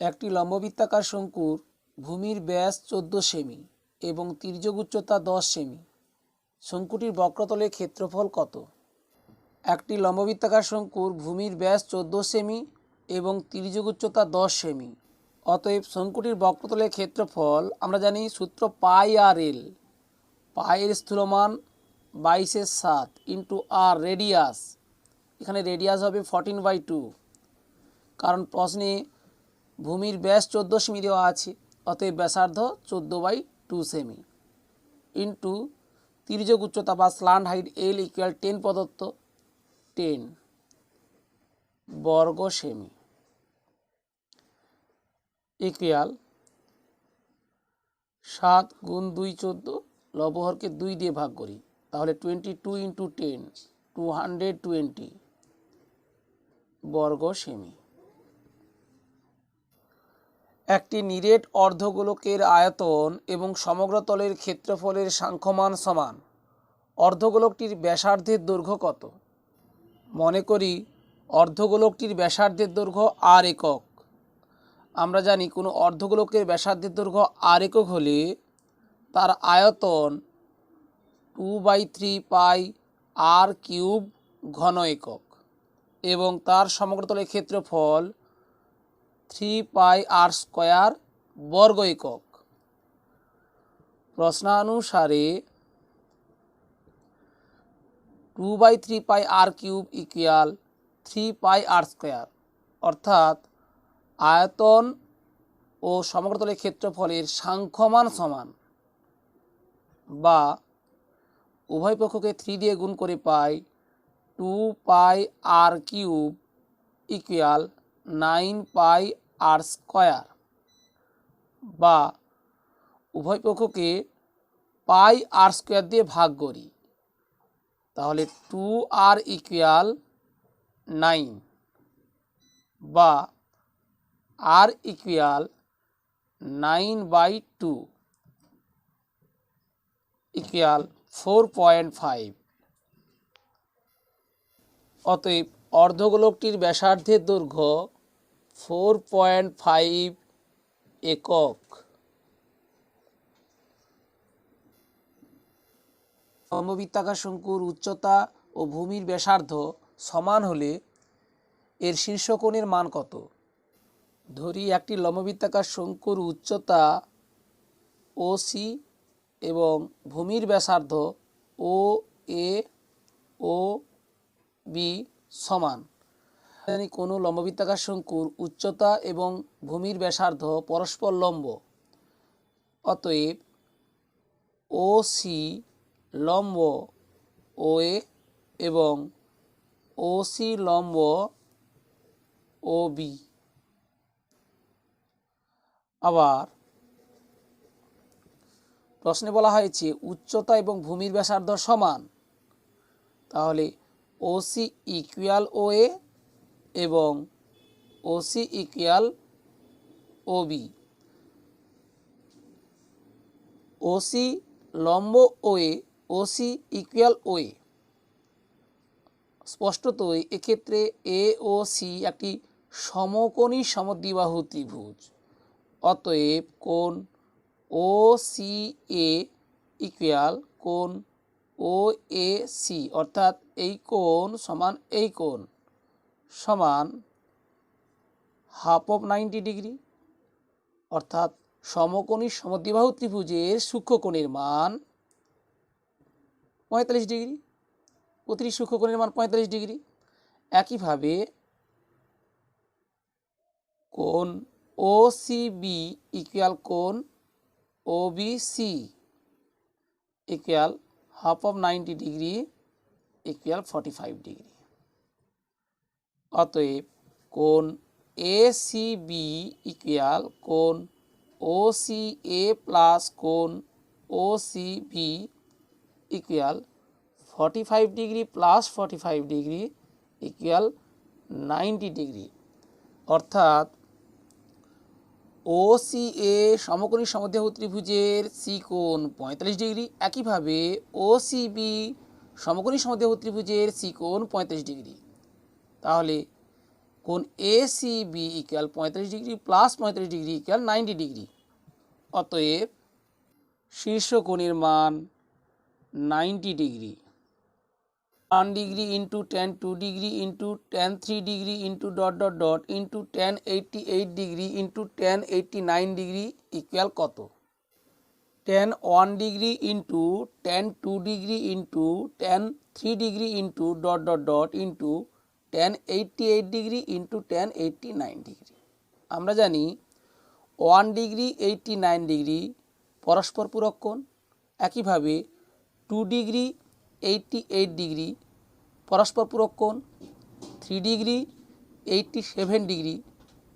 একটি লম্ববৃত্তাকার শঙ্কুর ভূমির ব্যাস চোদ্দ সেমি এবং তির্যক উচ্চতা দশ সেমি। শঙ্কুটির বক্রতলের ক্ষেত্রফল কত? একটি লম্ববৃত্তাকার শঙ্কুর ভূমির ব্যাস চোদ্দ সেমি এবং তির্যক উচ্চতা দশ সেমি। অতএব শঙ্কুটির বক্রতলের ক্ষেত্রফল আমরা জানি সূত্র পাই আর এল। পায়ের স্থূলমান বাইশের সাত ইন্টু আর রেডিয়াস। এখানে রেডিয়াস হবে ফর্টিন বাই টু কারণ প্রশ্নে ভূমির ব্যাস চোদ্দ সেমি দেওয়া আছে, অতএব ব্যাসার্ধ চোদ্দ বাই টু সেমি। ইন্টু তির্যক উচ্চতা বা slant height l equal ten প্রদত্ত টেন বর্গ সেমি। ইকুয়াল সাত গুণ দুই চোদ্দ লবহরকে দুই দিয়ে ভাগ করি, তাহলে twenty two into ten, two hundred twenty বর্গ সেমি। একটি নিরেট অর্ধগোলকের আয়তন এবং সমগ্র তলের ক্ষেত্রফলের সাংখ্যমান সমান। অর্ধগোলকটির ব্যাসার্ধের দৈর্ঘ্য কত? মনে করি অর্ধগোলকটির ব্যাসার্ধের দৈর্ঘ্য আর একক। আমরা জানি কোনো অর্ধগোলকের ব্যাসার্ধের দৈর্ঘ্য আর একক হলে তার আয়তন two by three pi r cube ঘন একক এবং তার সমগ্রতলের ক্ষেত্রফল থ্রি পাই আর স্কোয়ার বর্গ একক প্রশ্নানুসারে two by three pi r cube equal three pi r square অর্থাৎ আয়তন ও সমগ্রতলের ক্ষেত্রফলের সাংখ্যমান সমান বা উভয় পক্ষকে থ্রি দিয়ে গুণ করে pi two pi r cube equal nine pi r square বা উভয় পক্ষকে পাই আর স্কোয়ার দিয়ে ভাগ করি। তাহলে টু আর ইকুয়াল নাইন বা r equal nine by two equal four point five অতএব অর্ধগোলকটির ব্যাসার্ধের দৈর্ঘ্য ফোর পয়েন্ট ফাইভ একক। লম্ববৃত্তাকার শঙ্কুর উচ্চতা ও ভূমির ব্যাসার্ধ সমান হলে এর শীর্ষকোণের মান কত? ধরি একটি লম্ববৃত্তাকার শঙ্কুর উচ্চতা ও সি এবং ভূমির ব্যাসার্ধ ও এ ও বি সমান। জানি কোনো লম্ববৃত্তাকার শঙ্কুর উচ্চতা এবং ভূমির ব্যাসার্ধ পরস্পর লম্ব। অতএব ও সি লম্ব ও এ এবং ও সি লম্ব ও বি আবার, প্রশ্নে বলা হয়েছে, উচ্চতা এবং ভূমির ব্যাসার্ধ সমান। তাহলে ওসি ইকুয়াল ও এ এবং OC equal O B OC লম্ব ওয়ে, ওসি ইকুয়াল ওয়ে। স্পষ্টতই এক্ষেত্রে এ ও সি একটি সমকোণী সমদ্বিবাহু ত্রিভুজ। অতএব কোণ ও সি এ ইকুয়াল কোণ ও এ সি, অর্থাৎ এই কোণ সমান এই কোণ। সমান হাফ অফ নাইনটি ডিগ্রি অর্থাৎ সমকোণী সমদ্বিবাহু ত্রিভুজের সূক্ষ্মকোণের মান পঁয়তাল্লিশ ডিগ্রি প্রতিটি সূক্ষ্মকোণের মান পঁয়তাল্লিশ ডিগ্রি একইভাবে কোণ ও সি বি ইকুয়াল কোণ O B C equal half of ninety degree equal forty five degree অতএব কোণ এ সি বি ইকুয়াল কোণ ও সি এ প্লাস কোণ O C B equal forty five degree plus forty five degree equal ninety degree অর্থাৎ O C এ সমকোণী সমদ্বাহু ত্রিভুজের C কোণ পঁয়তাল্লিশ degree একইভাবে ও সি বি সমকোণী সমদ্বাহু ত্রিভুজের সি কোণ পঁয়তাল্লিশ ডিগ্রি তাহলে কোন এ সি বি ইকুয়াল পঁয়ত্রিশ ডিগ্রি প্লাস পঁয়ত্রিশ ডিগ্রি ইকুয়াল নাইনটি ডিগ্রি অতএব শীর্ষ কোণের মান ninety degree one degree into tan two degree into tan three degree into dot dot dot into tan eighty eight degree into tan eighty nine degree equal কত? Tan one degree into tan two degree into tan three degree into dot dot dot into tan eighty eight degree into tan eighty nine degree আমরা জানি one degree eighty nine degree পরস্পর পূরক একইভাবে two degree eighty eight degree পরস্পর পূরক three degree eighty seven degree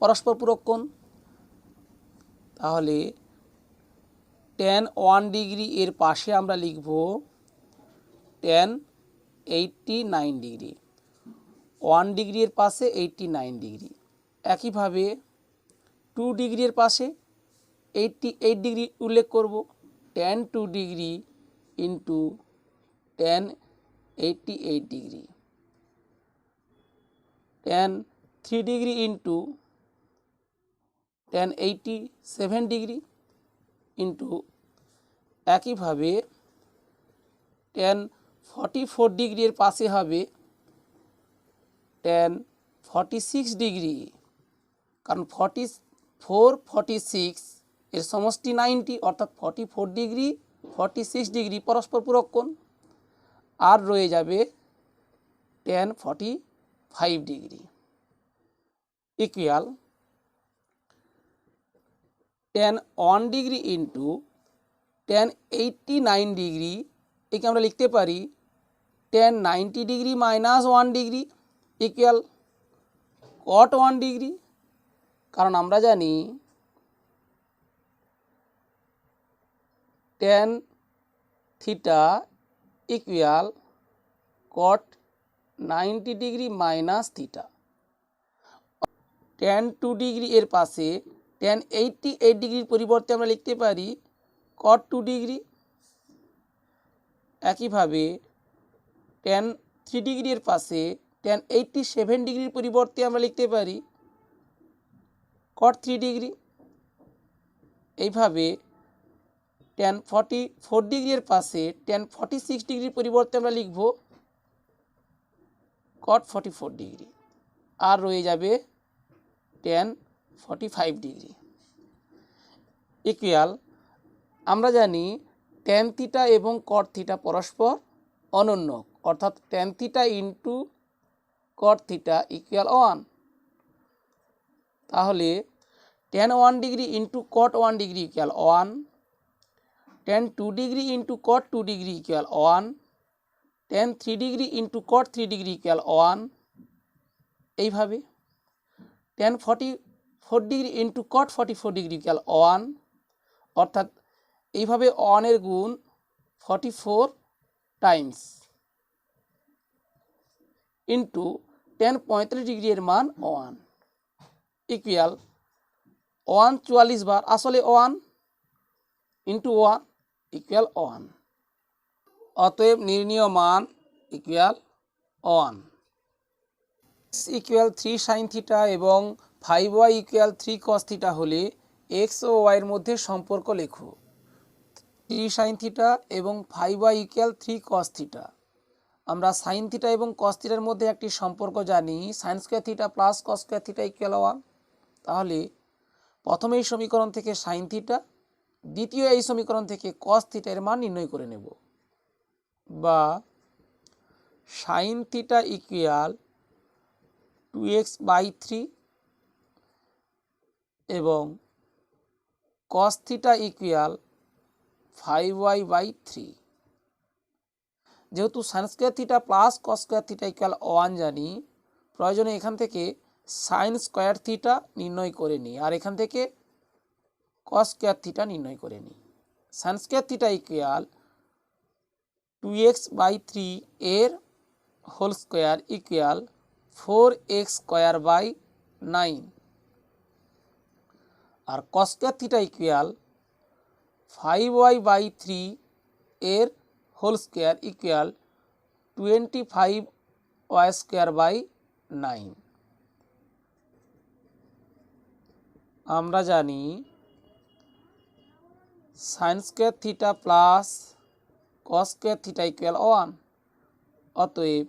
পরস্পর পূরক তাহলে টেন ওয়ান ডিগ্রি এর পাশে আমরা লিখব tan eighty nine degree one degree এর পাশে এইটটি নাইন ডিগ্রি। একইভাবে টু ডিগ্রি এর পাশে এইটটি এইট ডিগ্রি উল্লেখ করব। Tan two degree into tan eighty eight degree. Tan three degree into tan eighty seven degree into একইভাবে tan forty four ডিগ্রির পাশে হবে টেন ফর্টি সিক্স ডিগ্রি কারণ ফর্টি ফোর ফর্টি সিক্স এর সমষ্টি ninety অর্থাৎ forty four degree forty six degree পরস্পর পূরক কোণ। আর রয়ে যাবে tan forty five degree equal tan one degree into tan eighty nine degree একে আমরা লিখতে পারি tan ninety degree minus one degree equal cot one degree কারণ আমরা জানি tan theta equal cot ninety degree minus theta tan two degree এর পাশে ten eighty eight ডিগ্রির পরিবর্তে আমরা লিখতে পারি কট টু ডিগ্রি একইভাবে টেন থ্রি ডিগ্রির পাশে টেন এইটটি সেভেন ডিগ্রির পরিবর্তে আমরা লিখতে পারি কট থ্রি ডিগ্রি এইভাবে টেন ফর্টি ফোর ডিগ্রির পাশে টেন ফর্টি সিক্স ডিগ্রির পরিবর্তে আমরা লিখব কট ফর্টি ফোর ডিগ্রি আর রয়ে যাবে tan forty five degree equal আমরা জানি টেন থিটা এবং কট থিটা পরস্পর অনন্য, অর্থাৎ tan theta into cot theta equal one তাহলে tan one degree into cot one degree equal one tan two degree into cot two degree equal one tan three degree into cot three degree equal one এইভাবে tan forty four degree into cot forty four degree equal one অর্থাৎ এইভাবে ওয়ানের গুণ forty four times into tan পঁয়তাল্লিশ degree এর মান one equal one চুয়াল্লিশ বার, আসলে one into one equal one অতএব নির্ণীয় মান equal one equal three sine theta এবং five y equal three cos theta হলে এক্স ও ওয়াইয়ের মধ্যে সম্পর্ক লেখো। থ্রি সাইন থিটা এবং five y equal three cos theta আমরা সাইন থিটা এবং কস থিটার মধ্যে একটি সম্পর্ক জানি। Sine square theta plus cos square theta equal one তাহলে প্রথম এই সমীকরণ থেকে সাইন থিটা দ্বিতীয় এই সমীকরণ থেকে কস থিটা এর মান নির্ণয় করে নেব। বা sine theta equal to x by three এবং cos theta equal five y by three যেহেতু sine square theta plus cos square theta equal one জানি, প্রয়োজনে এখান থেকে সাইন স্কোয়ার থিটা নির্ণয় করে নিই। আর এখান থেকে কস স্কোয়ার থিটা নির্ণয় করে নিই। Sine square theta equal to x by three এর whole square equal four x square by nine R cos square theta equal five y by three এর whole square equal twenty five y square by nine আমরা জানি sine square theta plus cos square theta equal one অতএব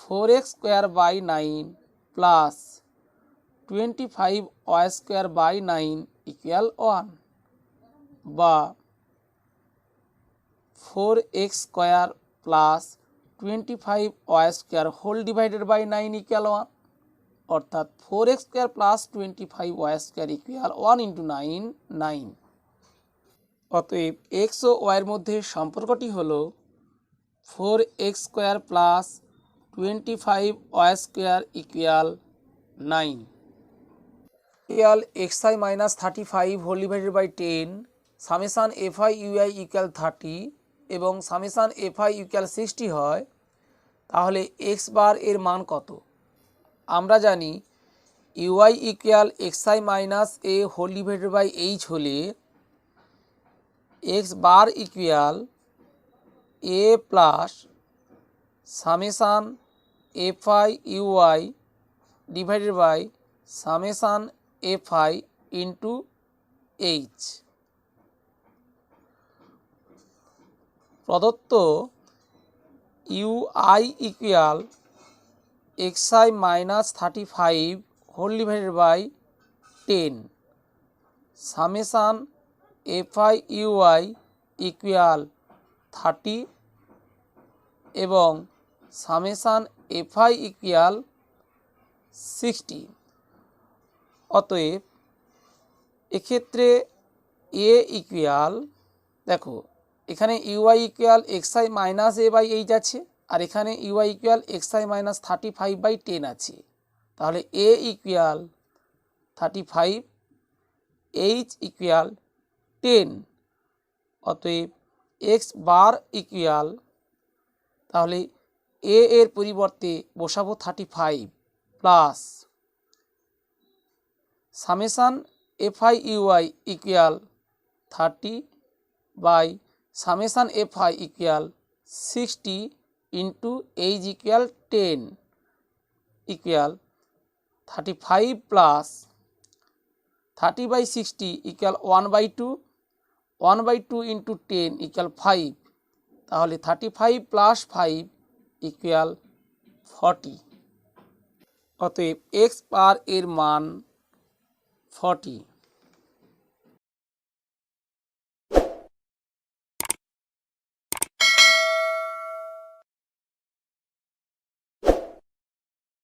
four x square by nine plus twenty five y square by nine equal one বা four x square plus twenty five y square whole divided by nine equal one, অর্থাৎ four x square plus twenty five y square equal one into nine nine. অতএব x ও ওয়াইয়ের মধ্যে সম্পর্কটি হল four x square plus twenty five y square equal nine. Equal x i minus thirty five whole divided by ten summation f i u i equal thirty এবং summation f i equal sixty হয়, তাহলে x bar এর মান কত? আমরা জানি u i equal x i minus a whole divided by h হলে x bar equal a plus summation f i u i divided by summation f i into h. প্রদত্ত u i equal x i minus thirty five whole divided by ten summation f i u i equal thirty এবং summation f i equal sixty অতএব এক্ষেত্রে a equal দেখো এখানে u i equal x i minus a by h আছে, আর এখানে u i equal x i minus thirty five by ten আছে। তাহলে a equal thirty five h equal ten অতএব এক্স বার ইকুয়াল তাহলে a এর পরিবর্তে বসাবো thirty five plus summation f i u i equal thirty by summation f i equal sixty into h equal ten equal thirty five plus thirty by sixty equal one by two one by two into ten equal five তাহলে thirty five plus five equal forty অতএব x bar এর মান forty